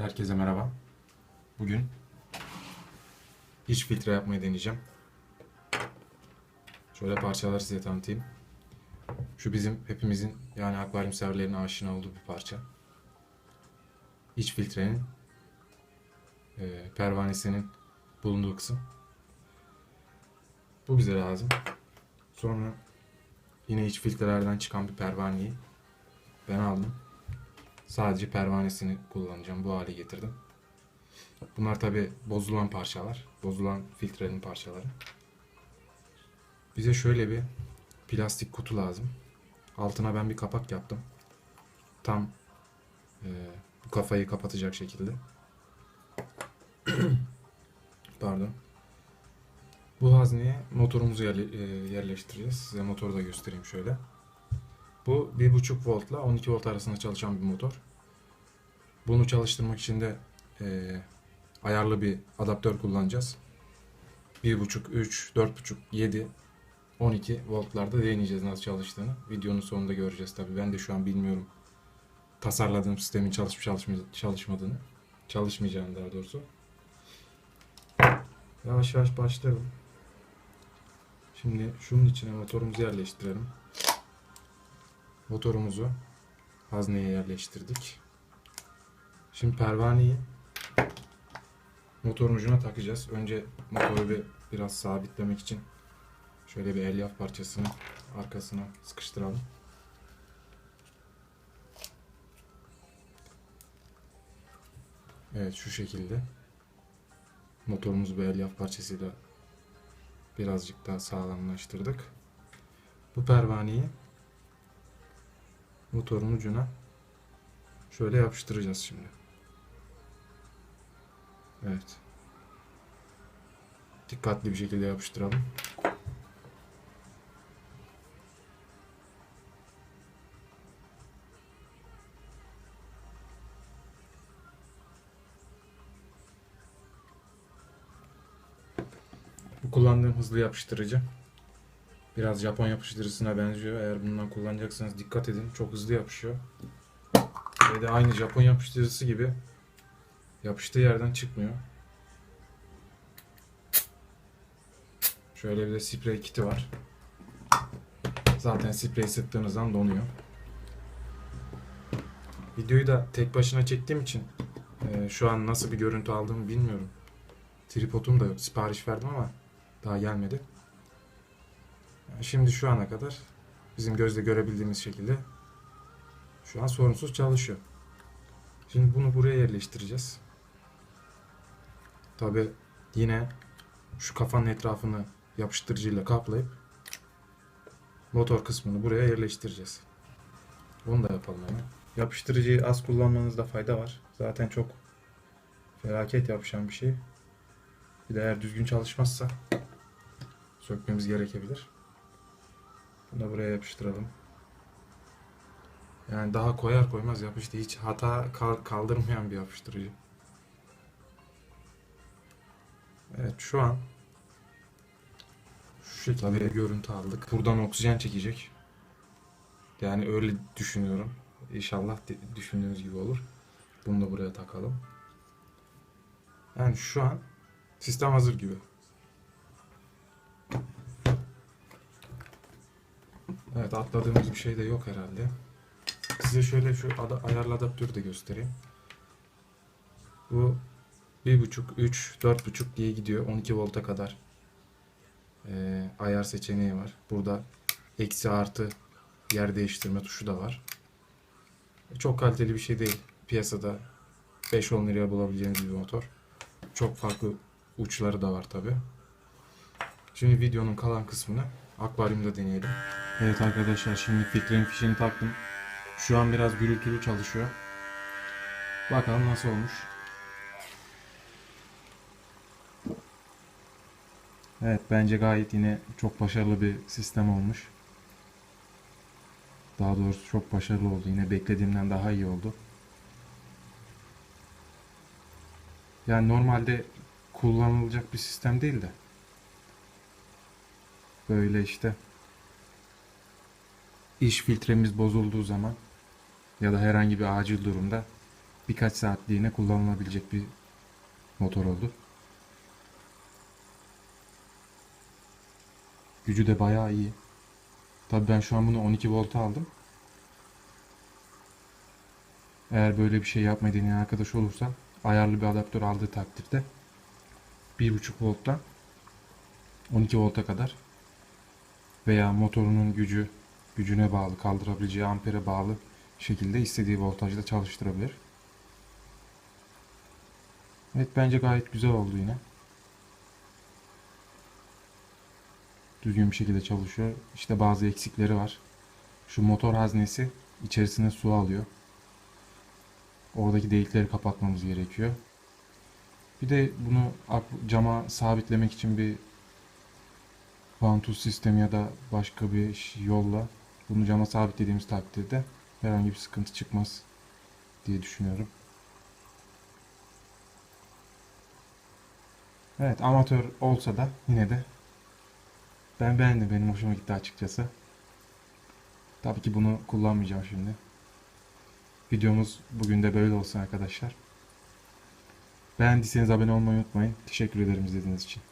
Herkese merhaba. Bugün iç filtre yapmayı deneyeceğim. Şöyle parçaları size tanıtayım. Şu bizim hepimizin yani akvaryum severlerin aşina olduğu bir parça. İç filtrenin e, pervanesinin bulunduğu kısım. Bu bize lazım. Sonra yine iç filtrelerden çıkan bir pervaneyi ben aldım. Sadece pervanesini kullanacağım. Bu hale getirdim. Bunlar tabi bozulan parçalar. Bozulan filtrenin parçaları. Bize şöyle bir plastik kutu lazım. Altına ben bir kapak yaptım. Tam e, bu kafayı kapatacak şekilde. Pardon. Bu hazneye motorumuzu e, yerleştireceğiz. Size motoru da göstereyim şöyle. Bu 1.5 voltla 12 volt arasında çalışan bir motor. Bunu çalıştırmak için de eee, ayarlı bir adaptör kullanacağız. 1.5, 3, 4.5, 7, 12 voltlarda deneyeceğiz nasıl çalıştığını. Videonun sonunda göreceğiz tabii. Ben de şu an bilmiyorum tasarladığım sistemin çalışıp çalışmadığını. Çalışmayacağını daha doğrusu. Yavaş yavaş başlayalım. Şimdi şunun içine motorumuzu yerleştirelim. Motorumuzu hazneye yerleştirdik. Şimdi pervaneyi motorun ucuna takacağız. Önce motoru bir biraz sabitlemek için şöyle bir elyaf parçasını arkasına sıkıştıralım. Evet şu şekilde. Motorumuzu bir elyaf parçasıyla birazcık daha sağlamlaştırdık. Bu pervaneyi motorun ucuna şöyle yapıştıracağız şimdi. Evet. Dikkatli bir şekilde yapıştıralım. Bu kullandığım hızlı yapıştırıcı. Biraz Japon yapıştırıcısına benziyor. Eğer bundan kullanacaksanız dikkat edin. Çok hızlı yapışıyor. Ve de aynı Japon yapıştırıcısı gibi yapıştığı yerden çıkmıyor. Şöyle bir de sprey kiti var. Zaten sprey sıktığınızdan donuyor. Videoyu da tek başına çektiğim için e, şu an nasıl bir görüntü aldığımı bilmiyorum. Tripodum da yok. Sipariş verdim ama daha gelmedi. Şimdi şu ana kadar bizim gözle görebildiğimiz şekilde şu an sorunsuz çalışıyor. Şimdi bunu buraya yerleştireceğiz. Tabi yine şu kafanın etrafını yapıştırıcıyla kaplayıp motor kısmını buraya yerleştireceğiz. Bunu da yapalım hemen. Yapıştırıcıyı az kullanmanızda fayda var. Zaten çok felaket yapışan bir şey. Bir de eğer düzgün çalışmazsa sökmemiz gerekebilir. Bunu da buraya yapıştıralım. Yani daha koyar koymaz yapıştı. Hiç hata kal- kaldırmayan bir yapıştırıcı. Evet şu an şu şekilde bir görüntü aldık. Buradan oksijen çekecek. Yani öyle düşünüyorum. İnşallah düşündüğünüz gibi olur. Bunu da buraya takalım. Yani şu an sistem hazır gibi. Evet atladığımız bir şey de yok herhalde. Size şöyle şu ayarlı adaptörü de göstereyim. Bu 1.5, 3, 4.5 diye gidiyor. 12 volta kadar e, ayar seçeneği var. Burada eksi artı yer değiştirme tuşu da var. Çok kaliteli bir şey değil. Piyasada 5-10 liraya bulabileceğiniz bir motor. Çok farklı uçları da var tabi. Şimdi videonun kalan kısmını akvaryumda deneyelim. Evet arkadaşlar şimdi filtrenin fişini taktım. Şu an biraz gürültülü çalışıyor. Bakalım nasıl olmuş. Evet bence gayet yine çok başarılı bir sistem olmuş. Daha doğrusu çok başarılı oldu. Yine beklediğimden daha iyi oldu. Yani normalde kullanılacak bir sistem değil de böyle işte iş filtremiz bozulduğu zaman ya da herhangi bir acil durumda birkaç saatliğine kullanılabilecek bir motor oldu. Gücü de bayağı iyi. Tabii ben şu an bunu 12 volta aldım. Eğer böyle bir şey yapmayı deneyen arkadaş olursa ayarlı bir adaptör aldığı takdirde 1.5 volttan 12 volta kadar veya motorunun gücü gücüne bağlı kaldırabileceği ampere bağlı şekilde istediği voltajda çalıştırabilir. Evet bence gayet güzel oldu yine. Düzgün bir şekilde çalışıyor. İşte bazı eksikleri var. Şu motor haznesi içerisine su alıyor. Oradaki delikleri kapatmamız gerekiyor. Bir de bunu cama sabitlemek için bir vantuz sistemi ya da başka bir yolla bunu cama sabitlediğimiz takdirde herhangi bir sıkıntı çıkmaz diye düşünüyorum. Evet amatör olsa da yine de ben beğendim benim hoşuma gitti açıkçası. Tabii ki bunu kullanmayacağım şimdi. Videomuz bugün de böyle olsun arkadaşlar. Beğendiyseniz abone olmayı unutmayın. Teşekkür ederim izlediğiniz için.